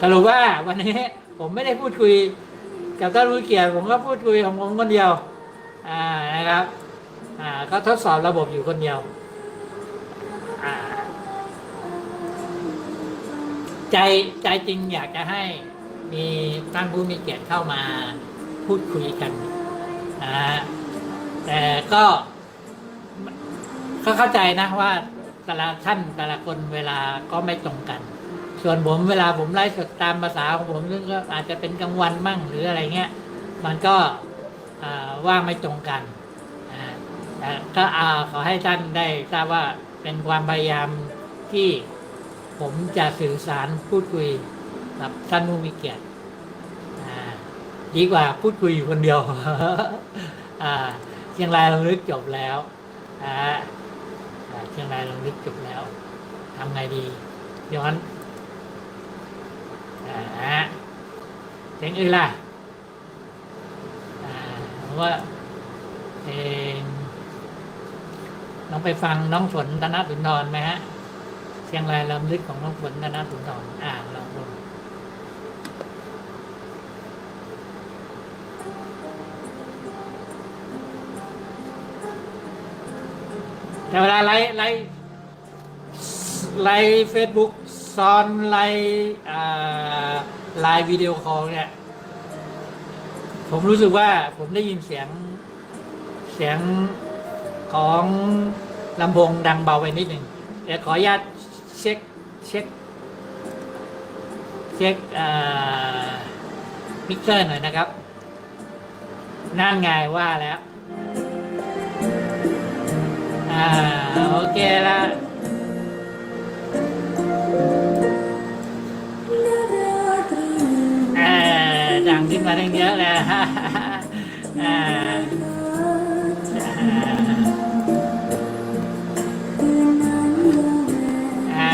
สรุปว่าวันนี้ผมไม่ได้พูดคุยกับท่านผู้เกียรติผมก็พูดคุยของผมคนเดียวอ่านะครับอ่าก็ทดสอบระบบอยู่คนเดียวอ่าใจใจจริงอยากจะให้มีท่านผู้มีเกียรติเข้ามาพูดคุยกันนะฮะแต่ก็ก็เข้าใจนะว่าแต่ละท่านแต่ละคนเวลาก็ไม่ตรงกัน ส่วนผมเวลาผมไลฟ์สดตามภาษาของผมซึ่งก็อาจจะเป็นกลางวันมั่งหรืออะไรเงี้ย มันก็ว่างไม่ตรงกันอ่าแต่ก็อาขอให้ท่านได้ทราบว่าเป็นความพยายามที่ผมจะสื่อสารพูดคุยกับท่านผู้มีเกียรติอ่าดีกว่าพูดคุยอยู่คนเดียวอ่าเชียงรายเราลึกจบแล้วอ่าอ่าเชียงรายเราลึกจบแล้วทำไงดีย้อน เสียงอื่นล่ะว่าเองน้องไปฟังน้องฝนธนาสุนทรไหมฮะเชียงรายลำลึกของน้องฝนธนาสุนทรอ่าลองดูแต่เวลาไลฟ์ไลฟ์ ไลฟ์เฟซบุ๊กซ้อนไลฟ์ไลฟ์วิดีโอคอลเนี่ย ผมรู้สึกว่าผมได้ยินเสียงเสียงของลำโพงดังเบาไปนิดหนึ่งเดี๋ยวขออนุญาตเช็คเช็คเช็คมิกเซอร์หน่อยนะครับ นั่นไงว่าแล้ว อ่า โอเคแล้ว มาตั้งเยอะแล้วอ่าอ่า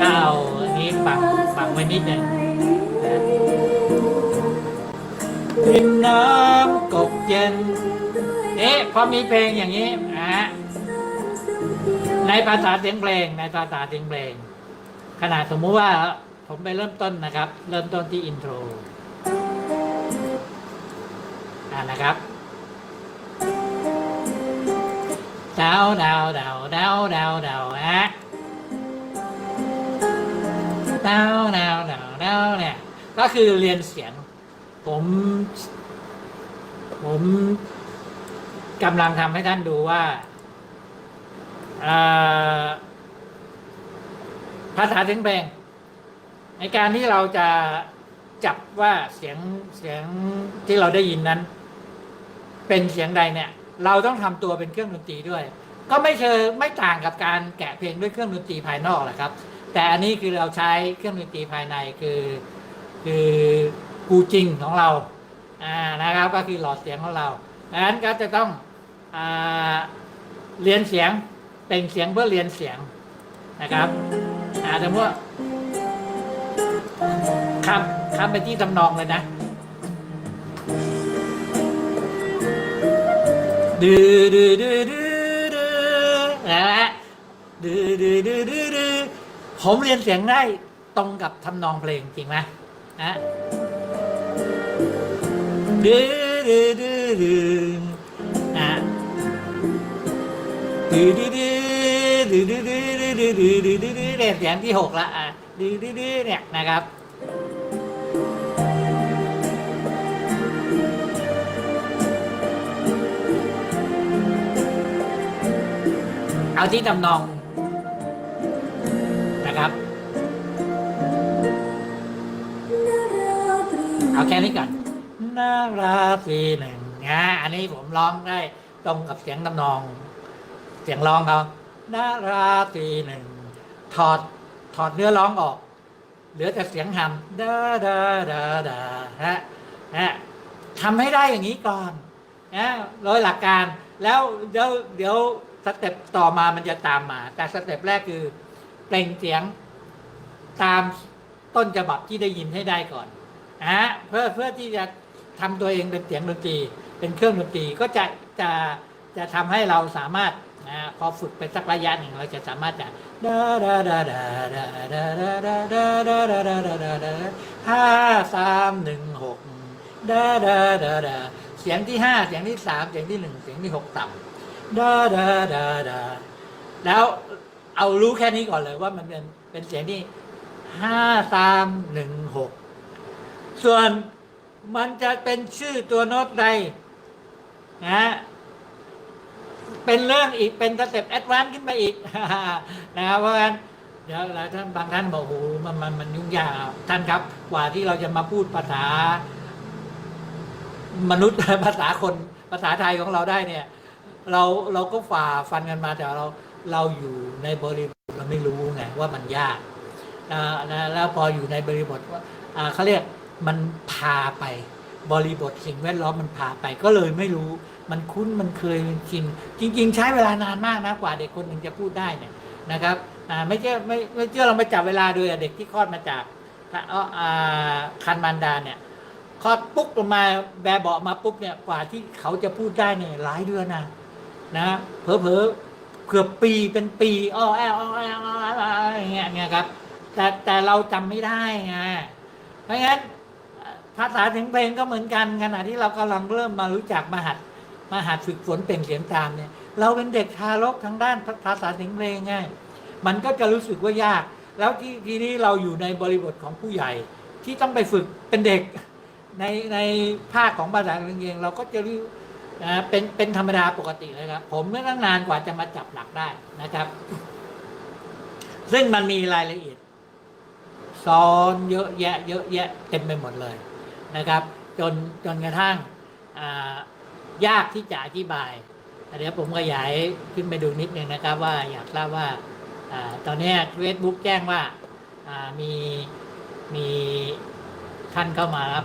ก็เอาอันนี้บังบังไว้นิดหนึ่งกินน้ำกบเย็น เอ๊ะพอมีเพลงอย่างนี้นะฮะในภาษาเสียงเพลงในภาษาเสียงเพลงขนาดสมมุติว่า ผมไปเริ่มต้นนะครับ เริ่มต้นที่อินโทรอ่านะครับดาวดาวดาวดาวดาวดาวฮะดาวดาวดาวดาวเนี่ย ก็คือเรียนเสียง ผม ผมกำลังทำให้ท่านดูว่าภาษาเสียงเพลง ในการที่เราจะจับว่าเสียงเสียงที่เราได้ยินนั้น เป็นเสียงใดเนี่ย เราต้องทำตัวเป็นเครื่องดนตรีด้วย ก็ไม่เชิงไม่ต่างกับการแกะเพลงด้วยเครื่องดนตรีภายนอกแหละครับ แต่อันนี้คือเราใช้เครื่องดนตรีภายในคือ คือกูจริงของเราอ่านะครับ ก็คือหลอดเสียงของเราดังนั้นก็จะต้องอ่าเรียนเสียงเป็นเสียงเพื่อเรียนเสียงนะครับอ่าสมมติว่า ข้ามข้ามไปที่ทำนองเลยนะ ดือดือดือดือดือนะฮะดือดือดือดือดือผมเรียนเสียงได้ตรงกับทำนองเพลงจริงไหมนะดือดือดือดือนะดือดือดือดือดือดือดือดือดือดือดือเนี่ยเสียงที่หกละอะดือดือดือเนี่ยนะครับ เอาที่ทำนองนะครับ เอาแค่นี้ก่อนนาราตรีหนึ่งนะอันนี้ผมร้องได้ตรงกับเสียงทำนอง เสียงร้องเขานาราตรีหนึ่งถอดถอดเนื้อร้องออก เหลือแต่เสียงหำดาดาดาดาฮะฮะทำให้ได้อย่างนี้ก่อนนะโดยหลักการแล้วเดี๋ยวเดี๋ยว สเต็ปต่อมามันจะตามมา แต่สเต็ปแรกคือเปล่งเสียงตามต้นฉบับที่ได้ยินให้ได้ก่อนนะเพื่อเพื่อที่จะทำตัวเองเป็นเสียงดนตรีเป็นเครื่องดนตรีก็จะจะจะทำให้เราสามารถนะพอฝึกไปสักระยะหนึ่งเราจะสามารถจะห้าสามหนึ่งหกเสียงที่ห้าเสียงที่สามเสียงที่หนึ่งเสียงที่หกต่ำ ดาดาดาดาแล้วเอารู้แค่นี้ก่อนเลยว่ามันเป็นเป็นเสียงที่ห้าสามหนึ่งหกส่วนมันจะเป็นชื่อตัวโน้ตใดนะเป็นเรื่องอีกเป็นสเต็ปแอดวานซ์ขึ้นไปอีกนะครับเพราะฉะนั้นเดี๋ยวหลายท่านบางท่านบอกโอ้โหมันมันมันยุ่งยากท่านครับ กว่าที่เราจะมาพูดภาษา มนุษย์ภาษาคนภาษาไทยของเราได้เนี่ย เราเราก็ฝ่าฟันกันมาแต่เราเราอยู่ในบริบทเราไม่รู้ไงว่ามันยากนะนะแล้วพออยู่ในบริบทว่าเขาเรียกมันพาไปบริบทสิ่งแวดล้อมมันพาไปก็เลยไม่รู้มันคุ้นมันเคยมันชินจริง ๆ ใช้เวลานานมากนะกว่าเด็กคนหนึ่งจะพูดได้เนี่ยนะครับไม่เชื่อไม่ไม่เชื่อเราไปจับเวลาดูอะเด็กที่คลอดมาจากคันมารดาเนี่ยคลอดปุ๊บลงมาแบเบาะมาปุ๊บเนี่ยกว่าที่เขาจะพูดได้เนี่ยหลายเดือนนะ นะเผลอเผอเกือบปีเป็นปีอ้อแอลอ้อแอลอ้อแอลอ้อแอลอย่างเงี้ยครับ แต่แต่เราจำไม่ได้ไงเพราะงั้นภาษาเสียงเพลงก็เหมือนกันขณะที่เรากำลังเริ่มมารู้จักมาหัดมาหัดฝึกฝนเปล่งเสียงตามเนี่ย เราเป็นเด็กทารกทางด้านภาษาเสียงเพลงไงมันก็จะรู้สึกว่ายาก แล้วที่ทีนี้เราอยู่ในบริบทของผู้ใหญ่ ที่ต้องไปฝึกเป็นเด็กในในภาคของภาษาเสียงเพลงเราก็จะรู้ นะเป็นเป็นธรรมดาปกติเลยครับ ผมไม่ตั้งนานกว่าจะมาจับหลักได้นะครับ ซึ่งมันมีรายละเอียดซ้อนเยอะแยะ เยอะแยะเต็มไปหมดเลยนะครับ จนจนกระทั่งยากที่จะอธิบายเดี๋ยวผมขยายขึ้นไปดูนิดนึงนะครับ ว่าอยากทราบว่าอตอนนี้เฟซบุ๊กแจ้งว่ามีมีท่านเข้ามารับ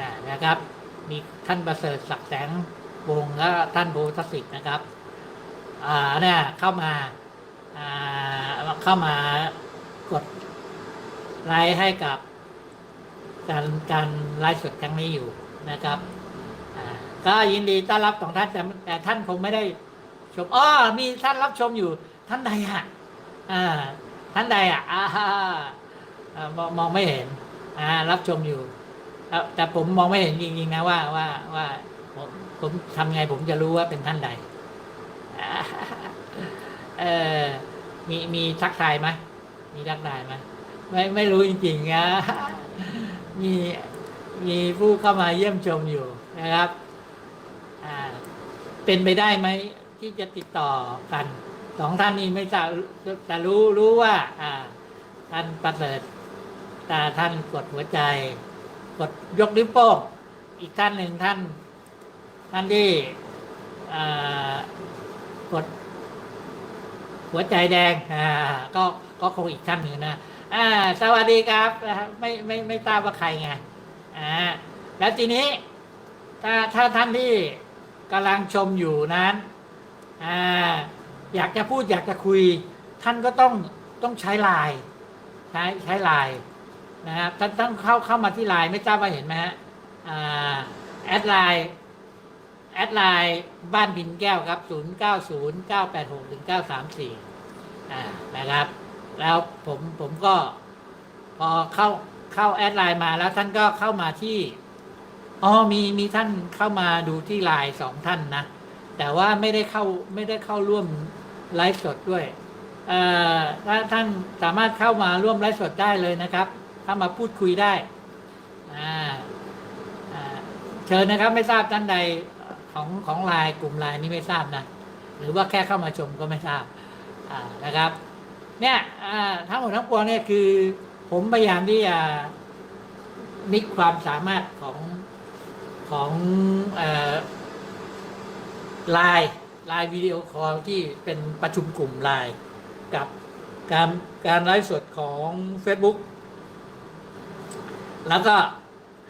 นะนะครับ มีท่านประเสริฐศักดิ์แสง วงศ์และท่านโบทสิทธิ์นะครับอ่าเนี่ยเข้ามาอ่าเข้ามากดไลฟ์ให้กับ การการไลฟ์สดครั้งนี้อยู่นะครับก็ยินดีต้อนรับของท่านแต่แต่ท่านคงไม่ได้ชมอ๋อมีท่านรับชมอยู่ท่านใดอะท่านใดอะมองมองไม่เห็นอ่ารับชมอยู่แต่ผมมองไม่เห็นจริงๆนะว่าว่าว่าผม ผมทำไงผมจะรู้ว่าเป็นท่านใดเออมีมีทักทายไหมมีทักทายไหมไม่ไม่รู้จริงๆนะมีมีผู้เข้ามาเยี่ยมชมอยู่นะครับ อ่า เป็นไปได้ไหมที่จะติดต่อกันสองท่านนี้ไม่ทราบแต่รู้รู้ว่า อ่า ท่านประเสริฐตาท่านกดหัวใจ กดยกนิ้วโป้งอีกท่านหนึ่งท่าน ท่านที่กดหัวใจแดงอ่าก็ก็คงอีกท่านหนึ่งนะอ่า สวัสดีครับนะครับไม่ไม่ไม่ทราบว่าใครไงอ่าแล้วทีนี้ ถ้าถ้าท่านที่กำลังชมอยู่นั้นอ่าอยากจะพูดอยากจะคุย ท่านก็ต้องต้องใช้ไลน์ใช้ใช้ไลน์นะครับท่านต้องเข้าเข้ามาที่ไลน์ไม่ทราบว่าเห็นไหมฮะอ่าแอดไลน์ แอดไลน์บ้านพินแก้วครับ 0 9 0 9 8 6 1 9 3 4อ่านะครับ แล้วผมผมก็ พอเข้าเข้าแอดไลน์มาแล้วท่านก็เข้ามาที่อ๋อมีมีท่านเข้ามาดูที่ไลน์สองท่านนะ แต่ว่าไม่ได้เข้าไม่ได้เข้าร่วมไลฟ์สดด้วยเอ่อถ้าท่านสามารถเข้ามาร่วมไลฟ์สดได้เลยนะครับ เข้ามาพูดคุยได้อ่าเชิญนะครับไม่ทราบท่านใด ของของไลน์กลุ่มไลน์นี้ไม่ทราบนะ หรือว่าแค่เข้ามาชมก็ไม่ทราบนะครับ เนี่ยทั้งหมดทั้งปวงเนี่ยคือ ผมพยายามที่จะมิกความสามารถของของไลน์ไลน์วิดีโอคอลที่เป็นประชุมกลุ่มไลน์กับการการไลฟ์สดของ Facebook แล้วก็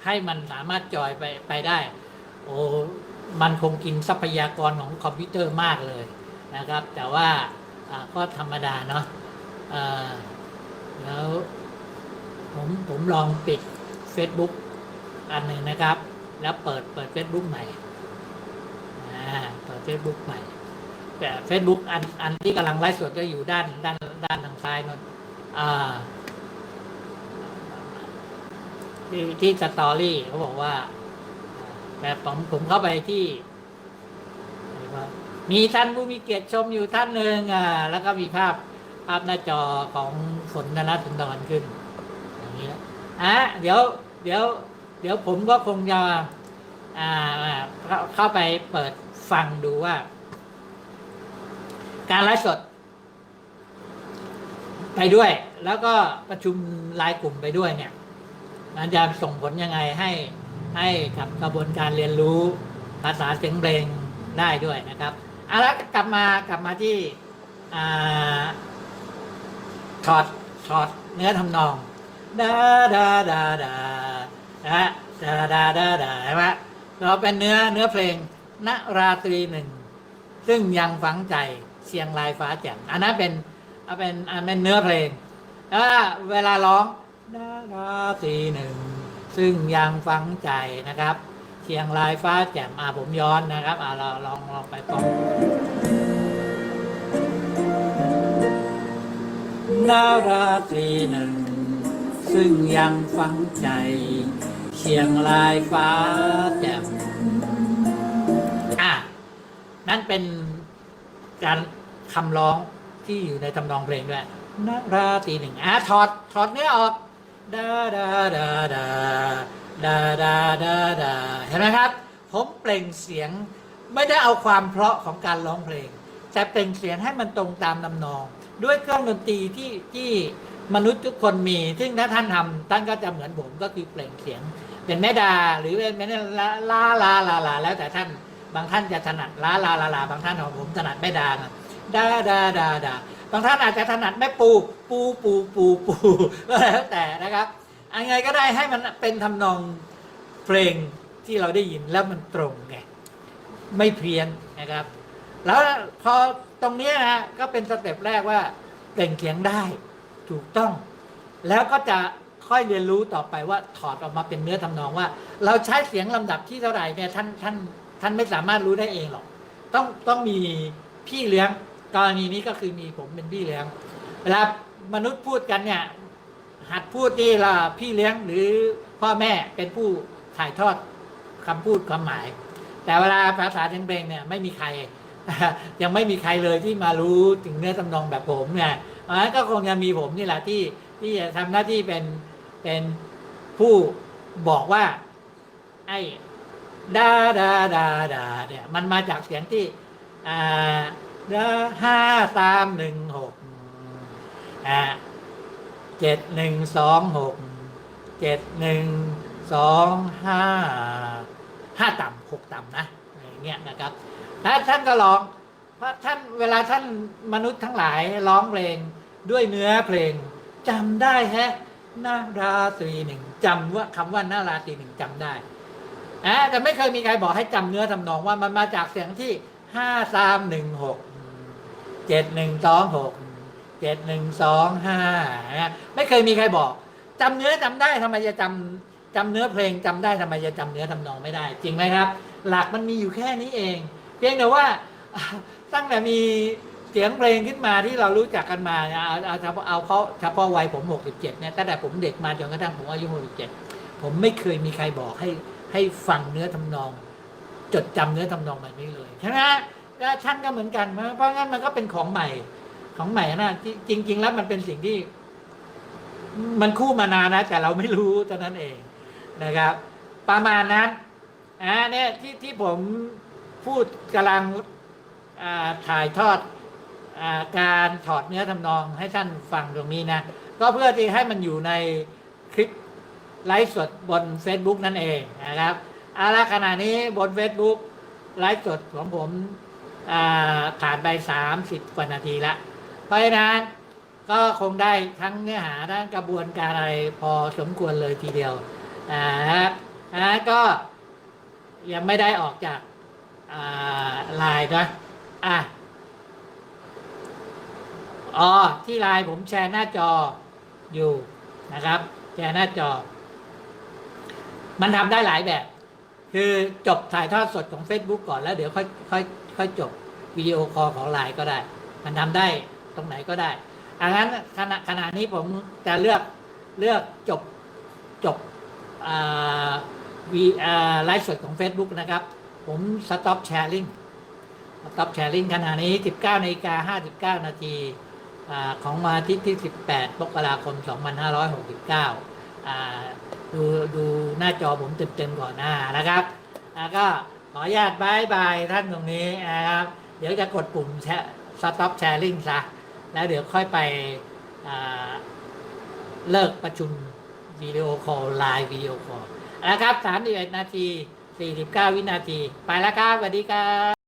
ให้มันสามารถจอยไปไปได้ โอ้ มันคงกินทรัพยากรของคอมพิวเตอร์มากเลยนะครับ แต่ว่าก็ธรรมดาเนาะแล้วผมผมลองปิด Facebook อันหนึ่งนะครับ แล้วเปิดเปิด Facebook ใหม่เปิด Facebook ใหม่ผเฟซบุ๊กอันอันที่กำลังไลฟ์สดก็อยู่ด้านด้านด้านทางซ้ายนนอ่าที่ที่สตอรี่เขาบอกว่า แบบผมผมเข้าไปที่มีท่านผู้มีเกียรติชมอยู่ท่านหนึ่งอ่าแล้วก็มีภาพภาพหน้าจอของฝนธนสุนทรขึ้น อย่างนี้นะอะเดี๋ยว เดี๋ยว เดี๋ยวผมก็คงจะอ่าเข้าเข้าไปเปิดฟังดูว่า การไลฟ์สด ไปด้วย แล้วก็ประชุมรายกลุ่มไปด้วยเนี่ยมันจะส่งผลยังไงให้ ให้กับกระบวนการเรียนรู้ภาษาเสียงเพลงได้ด้วยนะครับเอาละกลับมากลับมาที่ช็อตช็อตเนื้อทำนองดาดาดาดานะฮะดาดาดาดาใช่ไหมเราเป็นเนื้อเนื้อเพลงณราตรีหนึ่ง ซึ่งยังฝังใจเชียงรายฟ้าแจ่มอันนั้นเป็นเอาเป็นอันเป็นเนื้อเพลงแล้วเวลาร้องดาราตรีหนึ่ง ซึ่งยังฟังใจนะครับเชียงรายฟ้าแจ่มอาผมย้อนนะครับอ่าเราลองลองไปป้องนาราตรีหนึ่ง ซึ่งยังฟังใจ เชียงรายฟ้าแจ่มอะนั่นเป็นการคำร้องที่อยู่ในทำนองเพลงด้วยนาราตรีหนึ่งอะถอดถอดเนื้อออก ดาดาดาดาดาดาดาดาเห็นไหมครับ ผมเปล่งเสียงไม่ได้เอาความเพราะของการร้องเพลง แต่เปล่งเสียงให้มันตรงตามนำนอง ด้วยเครื่องดนตรีที่ที่มนุษย์ทุกคนมี ซึ่งถ้าท่านทำท่านก็จะเหมือนผมก็คือเปล่งเสียง เป็นแม่ดาหรือเป็นแม่ลาลาลาลาลาแล้วแต่ท่านบางท่านจะถนัดลาลาลาลาบางท่านของผมถนัดแม่ดาดาดาดาดา บางท่านอาจจะถนัดแม่ปู ปูปูปูปูก็แล้วแต่นะครับอันไงก็ได้ให้มันเป็นทำนองเพลงที่เราได้ยินแล้วมันตรงไงไม่เพี้ยนนะครับ แล้วพอตรงนี้นะก็เป็นสเต็ปแรกว่าเปล่งเสียงได้ถูกต้อง แล้วก็จะค่อยเรียนรู้ต่อไปว่าถอดออกมาเป็นเนื้อทำนองว่า เราใช้เสียงลำดับที่เท่าไหร่เนี่ยท่านท่านท่านไม่สามารถรู้ได้เองหรอก ต้องต้องมีพี่เลี้ยง กรณีนี้ก็คือมีผมเป็นพี่เลี้ยงเวลามนุษย์พูดกันเนี่ย หัดพูดที่ละพี่เลี้ยงหรือพ่อแม่เป็นผู้ถ่ายทอดคำพูดความหมาย แต่เวลาภาษาเพลงเนี่ยไม่มีใคร ยังไม่มีใครเลยที่มารู้ถึงเนื้อทำนองแบบผมเนี่ยเพราะฉะนั้นก็คงจะมีผมนี่แหละที่ที่จะทำหน้าที่เป็นเป็นผู้บอกว่า ไอ้ดาดาดาดาเนี่ยมันมาจากเสียงที่อ่า ดาห้าสามหนึ่งหกอ่าเจ็ดหนึ่งสองหกเจ็ดหนึ่งสองห้าห้าต่ำหกต่ำนะอย่างเงี้ยนะครับแล้วท่านก็ร้อง เพราะท่านเวลาท่านมนุษย์ทั้งหลายร้องเพลงด้วยเนื้อเพลงจำได้แฮะนาราตรีหนึ่งจำว่าคำว่านาราตรีหนึ่งจำได้อะแต่ไม่เคยมีใครบอกให้จำเนื้อทำนองว่ามันมาจากเสียงที่ห้าสามหนึ่งหก เจ็ดหนึ่งสองหกเจ็ดหนึ่งสองห้าไม่เคยมีใครบอกจำเนื้อจำได้ทำไมจะจำจำเนื้อเพลงจำได้ทำไมจะจำเนื้อทำนองไม่ได้ จริงไหมครับ หลักมันมีอยู่แค่นี้เอง เพียงแต่ว่าตั้งแต่มีเสียงเพลงขึ้นมาที่เรารู้จักกันมาเนี่ยเอาเอาเฉพาะเอาเขาเฉพาะวัยผม 67เนี่ยตั้งแต่ผมเด็กมาจนกระทั่งผมอายุ67ผมไม่เคยมีใครบอกให้ให้ฟังเนื้อทำนอง จดจำเนื้อทำนองแบบนี้เลยใช่ไหม แล้วท่านก็เหมือนกัน เพราะงั้นมันก็เป็นของใหม่ ของใหม่นะจริง ๆ แล้วมันเป็นสิ่งที่ มันคู่มานานนะ แต่เราไม่รู้เท่านั้นเองนะครับ ประมาณนั้นอ่าเนี่ยที่ที่ผมพูดกำลังถ่ายทอดอการถอดเนื้อทำนองให้ท่านฟังตรงนี้นะ ก็เพื่อที่ให้มันอยู่ในคลิปไลฟ์สดบน Facebook นั่นเองนะครับเอาละขณะนี้บน Facebook ไลฟ์สดของผม ผ่านไป 30 กว่านาทีละ เพราะฉะนั้นก็คงได้ทั้งเนื้อหาทั้งกระบวนการอะไรพอสมควรเลยทีเดียวอ่าฮะอ่าก็ยังไม่ได้ออกจากอ่าไลน์นะอะอ๋อที่ไลน์ผมแชร์หน้าจออยู่นะครับ แชร์หน้าจอ มันทำได้หลายแบบ คือจบถ่ายทอดสดของ Facebook ก่อนแล้วเดี๋ยวค่อยค่อย ค่อยจบวิดีโอคอลของไลน์ก็ได้ มันทำได้ตรงไหนก็ได้อันนั้นขณะขณะนี้ผมจะเลือกเลือกจบจบวีไลฟ์สดของ Facebook นะครับ ผม stop sharing stop sharing ขณะนี้ 19นาฬิกา59 นาทีของวันอาทิตย์ที่ 18มกราคม 2569อ่าดูดูหน้าจอผมเต็มๆก่อนหน้านะครับแล้วก็ ขออนุญาตบายบายท่านตรงนี้นะครับเดี๋ยวจะกดปุ่มแชร์ stop sharing ซะแล้วเดี๋ยวค่อยไปเลิกประชุมวิดีโอคอลไลน์วิดีโอคอลนะครับ31นาที49วินาที ไปแล้วครับสวัสดีครับ